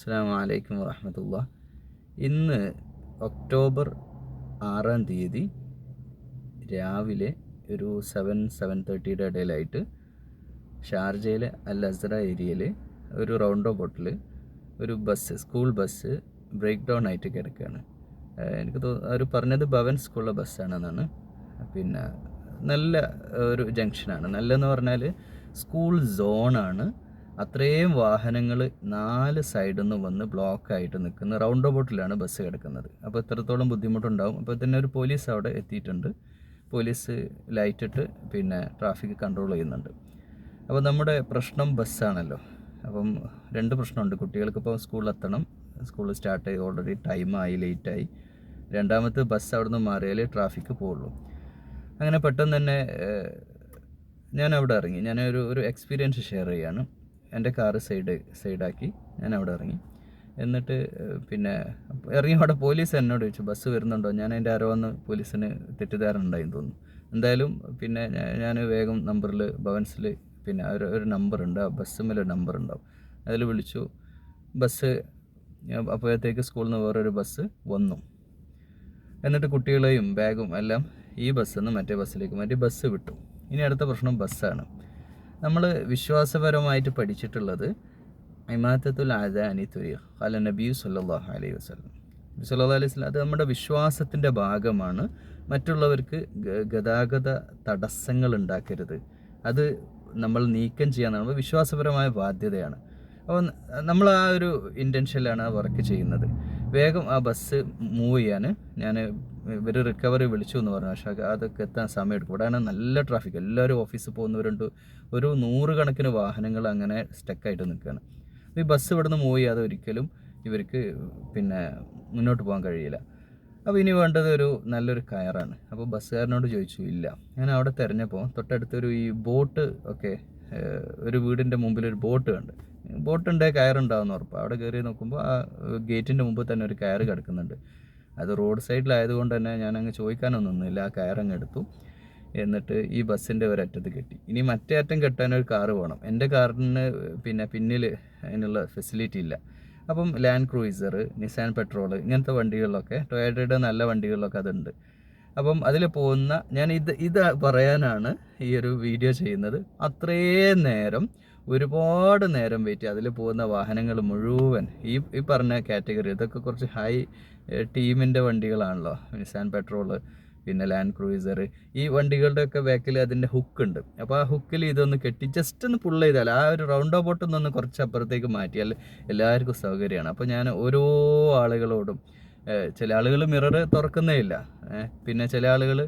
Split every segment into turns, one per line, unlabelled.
അസ്സാം വലൈക്കും വാഹമത്തുള്ള ഇന്ന് ഒക്ടോബർ ആറാം തീയതി രാവിലെ ഒരു സെവൻ സെവൻ തേർട്ടിയുടെ ഇടയിലായിട്ട് ഷാർജയിലെ അൽ അസറ ഏരിയയിൽ ഒരു റൗണ്ടോ ബോട്ടിൽ ഒരു bus school bus break down ആയിട്ട് കിടക്കുകയാണ്. എനിക്ക് തോ അവർ പറഞ്ഞത് ഭവൻ സ്കൂളിലെ ബസ്സാണെന്നാണ്. പിന്നെ നല്ല ഒരു ജംഗ്ഷനാണ്. നല്ലതെന്ന് പറഞ്ഞാൽ സ്കൂൾ സോണാണ്. അത്രയും വാഹനങ്ങൾ നാല് സൈഡിൽ നിന്ന് വന്ന് ബ്ലോക്കായിട്ട് നിൽക്കുന്ന റൗണ്ട് ബോട്ടിലാണ് ബസ് കിടക്കുന്നത്. അപ്പോൾ എത്രത്തോളം ബുദ്ധിമുട്ടുണ്ടാവും? അപ്പോൾ തന്നെ ഒരു പോലീസ് അവിടെ എത്തിയിട്ടുണ്ട്. പോലീസ് ലൈറ്റിട്ട് പിന്നെ ട്രാഫിക് കൺട്രോൾ ചെയ്യുന്നുണ്ട്. അപ്പോൾ നമ്മുടെ പ്രശ്നം ബസ്സാണല്ലോ. അപ്പം രണ്ട് പ്രശ്നമുണ്ട്. കുട്ടികൾക്ക് ഇപ്പോൾ സ്കൂളിൽ എത്തണം സ്കൂൾ സ്റ്റാർട്ട് ചെയ്ത് ഓൾറെഡി ടൈമായി ലേറ്റായി. രണ്ടാമത്തെ ബസ് അവിടെ നിന്ന് മാറിയാലേ ട്രാഫിക്ക് പോവുള്ളൂ. അങ്ങനെ പെട്ടെന്ന് തന്നെ ഞാൻ അവിടെ ഇറങ്ങി. ഞാൻ ഒരു ഒരു എക്സ്പീരിയൻസ് ഷെയർ ചെയ്യാണ്. എന്റെ കാറ് സൈഡ് സൈഡാക്കി ഞാൻ അവിടെ ഇറങ്ങി. എന്നിട്ട് പിന്നെ ഇറങ്ങി അവിടെ പോലീസ് എന്നോട് ചോദിച്ചു ബസ് വരുന്നുണ്ടോ? ഞാൻ അതിന്റെ ആരോ വന്ന് പോലീസിന് തെറ്റിദ്ധാരണ ഉണ്ടായെന്ന് തോന്നുന്നു. എന്തായാലും പിന്നെ ഞാൻ വേഗം നമ്പറിൽ ഭവൻസിൽ പിന്നെ ഒരു ഒരു നമ്പറുണ്ട് ആ ബസ്സിൽ നമ്പർ ഉണ്ടാവും അതിൽ വിളിച്ചു. ബസ് അപ്പോഴത്തേക്ക് സ്കൂളിൽ നിന്ന് വേറൊരു ബസ് വന്നു. എന്നിട്ട് കുട്ടികളെയും ബാഗും എല്ലാം ഈ ബസ്സിൽ നിന്ന് മറ്റേ ബസ്സിലേക്ക് മറ്റേ ബസ് വിട്ടു. ഇനി അടുത്ത പ്രശ്നം ബസ്സാണ്. നമ്മൾ വിശ്വാസപരമായിട്ട് പഠിച്ചിട്ടുള്ളത് ഇമാത്തത്തുൽ ആദാനി തുരിയ അല നബിയു സല്ലാഹു അലൈഹി വസ്ലം നബി സല്ലാ അലൈഹി വസ്ലം അത് നമ്മുടെ വിശ്വാസത്തിന്റെ ഭാഗമാണ്. മറ്റുള്ളവർക്ക് ഗതാഗത തടസ്സങ്ങൾ ഉണ്ടാക്കരുത്. അത് നമ്മൾ നീക്കം ചെയ്യാൻ നമ്മൾ വിശ്വാസപരമായ ബാധ്യതയാണ്. അപ്പോൾ നമ്മൾ ആ ഒരു ഇന്റൻഷനിലാണ് ആ വർക്ക് ചെയ്യുന്നത്. വേഗം ആ ബസ് മൂവ് ചെയ്യാൻ. ഞാൻ ഇവർ റിക്കവറി വിളിച്ചു എന്ന് പറഞ്ഞു. പക്ഷേ അതൊക്കെ എത്താൻ സമയം എടുക്കും ഇവിടെയാണ് നല്ല ട്രാഫിക് എല്ലാവരും ഓഫീസിൽ പോകുന്നവരുണ്ട്. ഒരു നൂറുകണക്കിന് വാഹനങ്ങൾ അങ്ങനെ സ്റ്റക്കായിട്ട് നിൽക്കുകയാണ്. ഈ ബസ് ഇവിടുന്ന് മൂവ് ചെയ്യാതെ ഒരിക്കലും ഇവർക്ക് പിന്നെ മുന്നോട്ട് പോകാൻ കഴിയില്ല. അപ്പോൾ ഇനി വേണ്ടത് ഒരു നല്ലൊരു കയറാണ്. അപ്പോൾ ബസ്സുകാരനോട് ചോദിച്ചു ഇല്ല. ഞാൻ അവിടെ തിരഞ്ഞപ്പോൾ തൊട്ടടുത്തൊരു ഈ ബോട്ട് ഒക്കെ ഒരു വീടിന്റെ മുമ്പിൽ ഒരു ബോട്ട് കണ്ട് ബോട്ടുണ്ടേ കയറുണ്ടാവുന്ന ഉറപ്പാണ് അവിടെ കയറി നോക്കുമ്പോൾ ആ ഗേറ്റിന്റെ മുമ്പ് തന്നെ ഒരു കയറ് കിടക്കുന്നുണ്ട്. അത് റോഡ് സൈഡിലായതുകൊണ്ട് തന്നെ ഞാൻ അങ്ങ് ചോദിക്കാനൊന്നും നിന്നില്ല. ആ കയറങ്ങ് എടുത്തു. എന്നിട്ട് ഈ ബസ്സിന്റെ ഒരറ്റത്ത് കെട്ടി. ഇനി മറ്റേ അറ്റം കെട്ടാൻ ഒരു കാറ് വേണം. എന്റെ കാറിന് പിന്നെ പിന്നിൽ അതിനുള്ള ഫെസിലിറ്റി ഇല്ല. അപ്പം ലാൻഡ് ക്രൂയിസർ നിസാൻ പെട്രോൾ ഇങ്ങനത്തെ വണ്ടികളിലൊക്കെ ടൊയാറ്റയുടെ നല്ല വണ്ടികളിലൊക്കെ അതുണ്ട്. അപ്പം അതിൽ പോകുന്ന ഞാൻ ഇത് ഇത് പറയാനാണ് ഈ ഒരു വീഡിയോ ചെയ്യുന്നത്. അത്രയും നേരം ഒരുപാട് നേരം വെയിറ്റ് അതിൽ പോകുന്ന വാഹനങ്ങൾ മുഴുവൻ ഈ ഈ പറഞ്ഞ കാറ്റഗറി ഇതൊക്കെ കുറച്ച് ഹൈ ടീമിന്റെ വണ്ടികളാണല്ലോ. നിസാൻ പെട്രോൾ പിന്നെ ലാൻഡ് ക്രൂയിസർ ഈ വണ്ടികളുടെ ഒക്കെ ബാക്കിൽ അതിന്റെ ഹുക്ക് ഉണ്ട്. അപ്പോൾ ആ ഹുക്കിൽ ഇതൊന്ന് കെട്ടി ജസ്റ്റ് ഒന്ന് പുള്ള് ചെയ്താൽ ആ ഒരു റൗണ്ട് ബോട്ടിൽ ഒന്ന് കുറച്ച് അപ്പുറത്തേക്ക് മാറ്റിയാൽ എല്ലാവർക്കും സൗകര്യമാണ്. അപ്പോൾ ഞാൻ ഓരോ ആളുകളോടും ചില ആളുകൾ മിറർ തുറക്കുന്നേ ഇല്ല. പിന്നെ ചില ആളുകൾ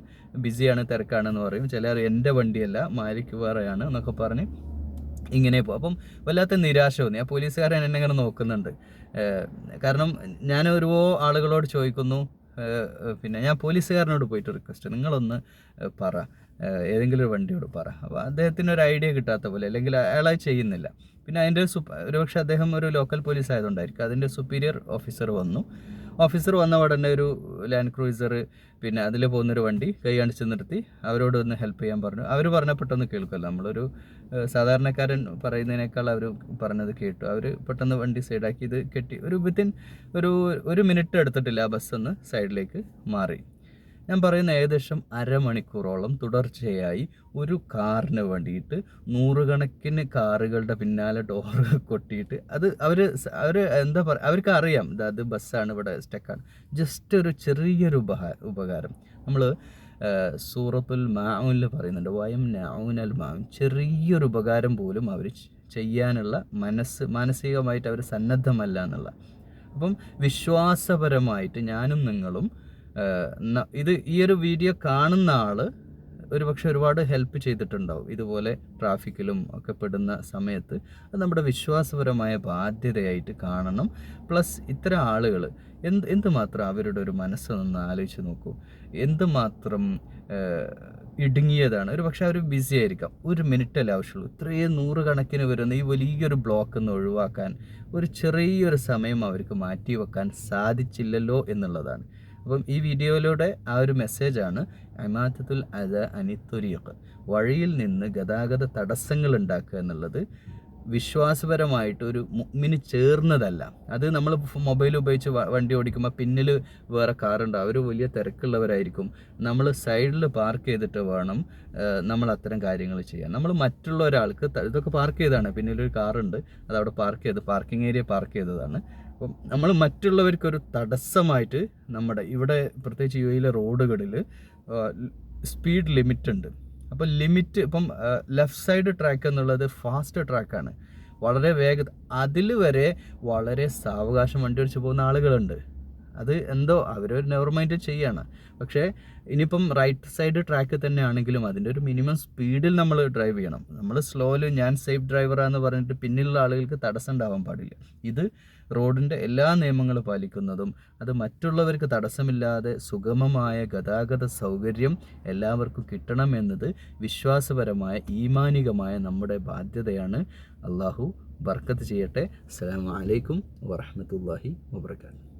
ബിസിയാണ് തിരക്കാണെന്ന് പറയും. ചിലർ എന്റെ വണ്ടിയല്ല മാലിക്ക് വേറെയാണ് എന്നൊക്കെ പറഞ്ഞ് ഇങ്ങനെ പോകും അപ്പം വല്ലാത്ത നിരാശ തോന്നി. ആ പോലീസുകാരൻ എന്നെ ഇങ്ങനെ നോക്കുന്നുണ്ട്. കാരണം ഞാൻ ഓരോ ആളുകളോട് ചോദിക്കുന്നു. പിന്നെ ഞാൻ പോലീസുകാരനോട് പോയിട്ട് റിക്വസ്റ്റ്. നിങ്ങളൊന്ന് പറ. ഏതെങ്കിലും ഒരു വണ്ടിയോട് പറ. അപ്പോൾ അദ്ദേഹത്തിന് ഒരു ഐഡിയ കിട്ടാത്ത പോലെ അല്ലെങ്കിൽ അയാളത് ചെയ്യുന്നില്ല. പിന്നെ അതിന്റെ സുപ ഒരുപക്ഷെ അദ്ദേഹം ഒരു ലോക്കൽ പോലീസ് ആയതുകൊണ്ടായിരിക്കും അതിന്റെ സുപ്പീരിയർ ഓഫീസർ വന്നു. ഓഫീസർ വന്ന ഉടനെ ഒരു ലാൻഡ് ക്രൂയിസർ പിന്നെ അതിൽ പോകുന്നൊരു വണ്ടി കൈ കാണിച്ച് നിർത്തി. അവരോട് ഒന്ന് ഹെൽപ്പ് ചെയ്യാൻ പറഞ്ഞു. അവർ പറഞ്ഞ പെട്ടെന്ന് കേൾക്കുമല്ലോ നമ്മളൊരു സാധാരണക്കാരൻ പറയുന്നതിനേക്കാൾ അവർ പറഞ്ഞത് കേട്ടു. അവർ പെട്ടെന്ന് വണ്ടി സൈഡാക്കി ഇത് കെട്ടി. ഒരു വിത്തിൻ ഒരു ഒരു മിനിറ്റ് എടുത്തിട്ടില്ല ആ ബസ് ഒന്ന് സൈഡിലേക്ക് മാറി. ഞാൻ പറയുന്ന ഏകദേശം അരമണിക്കൂറോളം തുടർച്ചയായി ഒരു കാറിന് വേണ്ടിയിട്ട് നൂറുകണക്കിന് കാറുകളുടെ പിന്നാലെ ഡോർ കൊട്ടിയിട്ട് അത് അവർ അവർ എന്താ പറയുക അവർക്ക് അറിയാം അത് ബസ്സാണ് ഇവിടെ സ്റ്റക്കാണ്. ജസ്റ്റ് ഒരു ചെറിയൊരു ഉപഹാ ഉപകാരം. നമ്മൾ സൂറത്തുൽ മാവുനിൽ പറയുന്നുണ്ട് വയം നാവുനൽ മാവും ചെറിയൊരു ഉപകാരം പോലും അവർ ചെയ്യാനുള്ള മനസ്സ് മാനസികമായിട്ട് അവർ സന്നദ്ധമല്ല എന്നുള്ള. അപ്പം വിശ്വാസപരമായിട്ട് ഞാനും നിങ്ങളും ഇത് ഈ ഒരു വീഡിയോ കാണുന്ന ആൾ ഒരു പക്ഷെ ഒരുപാട് ഹെൽപ്പ് ചെയ്തിട്ടുണ്ടാവും. ഇതുപോലെ ട്രാഫിക്കിലും ഒക്കെ പെടുന്ന സമയത്ത് അത് നമ്മുടെ വിശ്വാസപരമായ ബാധ്യതയായിട്ട് കാണണം. പ്ലസ് ഇത്തരം ആളുകൾ എന്ത് എന്തുമാത്രം അവരുടെ ഒരു മനസ്സ് നിന്ന് ആലോചിച്ച് നോക്കൂ. എന്തുമാത്രം ഇടുങ്ങിയതാണ്. ഒരു പക്ഷേ അവർ ബിസി ആയിരിക്കാം. ഒരു മിനിറ്റല്ലേ ആവശ്യമുള്ളൂ. ഇത്രയും നൂറുകണക്കിന് വരുന്ന ഈ വലിയൊരു ബ്ലോക്ക് ഒന്ന് ഒഴിവാക്കാൻ ഒരു ചെറിയൊരു സമയം അവർക്ക് മാറ്റി വെക്കാൻ സാധിച്ചില്ലല്ലോ എന്നുള്ളതാണ്. അപ്പം ഈ വീഡിയോയിലൂടെ ആ ഒരു മെസ്സേജാണ് അമാത്തത്തുൽ അത അനിത്തുരിയക്ക് വഴിയിൽ നിന്ന് ഗതാഗത തടസ്സങ്ങൾ ഉണ്ടാക്കുക എന്നുള്ളത് വിശ്വാസപരമായിട്ട് ഒരു മുഗ്മിന് ചേർന്നതല്ല. അത് നമ്മൾ മൊബൈൽ ഉപയോഗിച്ച് വണ്ടി ഓടിക്കുമ്പോൾ പിന്നിൽ വേറെ കാറുണ്ട് അവർ വലിയ തിരക്കുള്ളവരായിരിക്കും. നമ്മൾ സൈഡിൽ പാർക്ക് ചെയ്തിട്ട് വേണം നമ്മൾ അത്തരം കാര്യങ്ങൾ ചെയ്യാൻ. നമ്മൾ മറ്റുള്ള ഒരാൾക്ക് ഇതൊക്കെ പാർക്ക് ചെയ്താണ് പിന്നിലൊരു കാറുണ്ട് അത് അവിടെ പാർക്ക് ചെയ്ത് പാർക്കിംഗ് ഏരിയ പാർക്ക് ചെയ്തതാണ്. അപ്പം നമ്മൾ മറ്റുള്ളവർക്കൊരു തടസ്സമായിട്ട് നമ്മുടെ ഇവിടെ പ്രത്യേകിച്ച് യു എയിലെ റോഡുകളിൽ സ്പീഡ് ലിമിറ്റ് ഉണ്ട് അപ്പം ലിമിറ്റ് ഇപ്പം ലെഫ്റ്റ് സൈഡ് ട്രാക്ക് എന്നുള്ളത് ഫാസ്റ്റ് ട്രാക്കാണ്. വളരെ വേഗത അതിൽ വരെ വളരെ സാവകാശം വണ്ടി ഓടിച്ച് പോകുന്ന ആളുകളുണ്ട്. അത് എന്തോ അവരൊരു നെവർ മൈൻഡ് ചെയ്യാണ്. പക്ഷേ ഇനിയിപ്പം റൈറ്റ് സൈഡ് ട്രാക്ക് തന്നെ ആണെങ്കിലും അതിന്റെ ഒരു മിനിമം സ്പീഡിൽ നമ്മൾ ഡ്രൈവ് ചെയ്യണം. നമ്മൾ സ്ലോയിൽ ഞാൻ സേഫ് ഡ്രൈവറാന്ന് പറഞ്ഞിട്ട് പിന്നിലുള്ള ആളുകൾക്ക് തടസ്സം ഉണ്ടാവാൻ പാടില്ല. ഇത് റോഡിന്റെ എല്ലാ നിയമങ്ങളും പാലിക്കുന്നതും അത് മറ്റുള്ളവർക്ക് തടസ്സമില്ലാതെ സുഗമമായ ഗതാഗത സൗകര്യം എല്ലാവർക്കും കിട്ടണം എന്നത് വിശ്വാസപരമായ ഈമാനികമായ നമ്മുടെ ബാധ്യതയാണ്. അള്ളാഹു ബർക്കത്ത് ചെയ്യട്ടെ. അസ്സാം വലൈക്കും വറഹ്മത്തുള്ളാഹി വബർക്കാത്തു